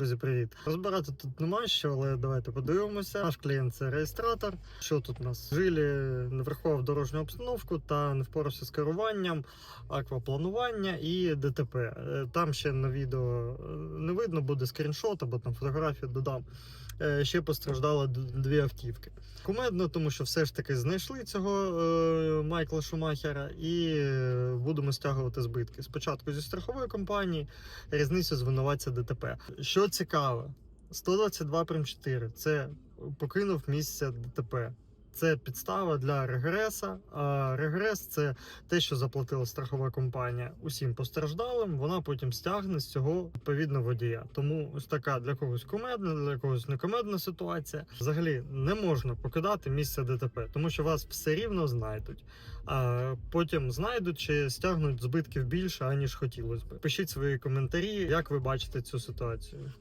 Друзі, привіт. Розбирати тут нема що, але давайте подивимося. Наш клієнт це реєстратор. Що тут у нас? Жилі не врахував дорожню обстановку та не впорався з керуванням, аквапланування і ДТП. Е, Там ще на відео е, не видно, буде скріншот або там фотографію додам. Е, Ще постраждали дві автівки. Кумедно, тому що все ж таки знайшли цього Майкла Шумахера і будемо стягувати збитки. Спочатку зі страхової компанії, різницю звинуватця ДТП. Що цікаво, 122 прим 4 це покинув місце ДТП. Це підстава для регреса. А регрес це те, що заплатила страхова компанія усім постраждалим. Вона потім стягне з цього відповідно водія. Тому ось така для когось кумедна, для когось некомедна ситуація. Взагалі не можна покидати місце ДТП, тому що вас все рівно знайдуть. А потім знайдуть чи стягнуть збитків більше, аніж хотілося б. Пишіть свої коментарі, як ви бачите цю ситуацію.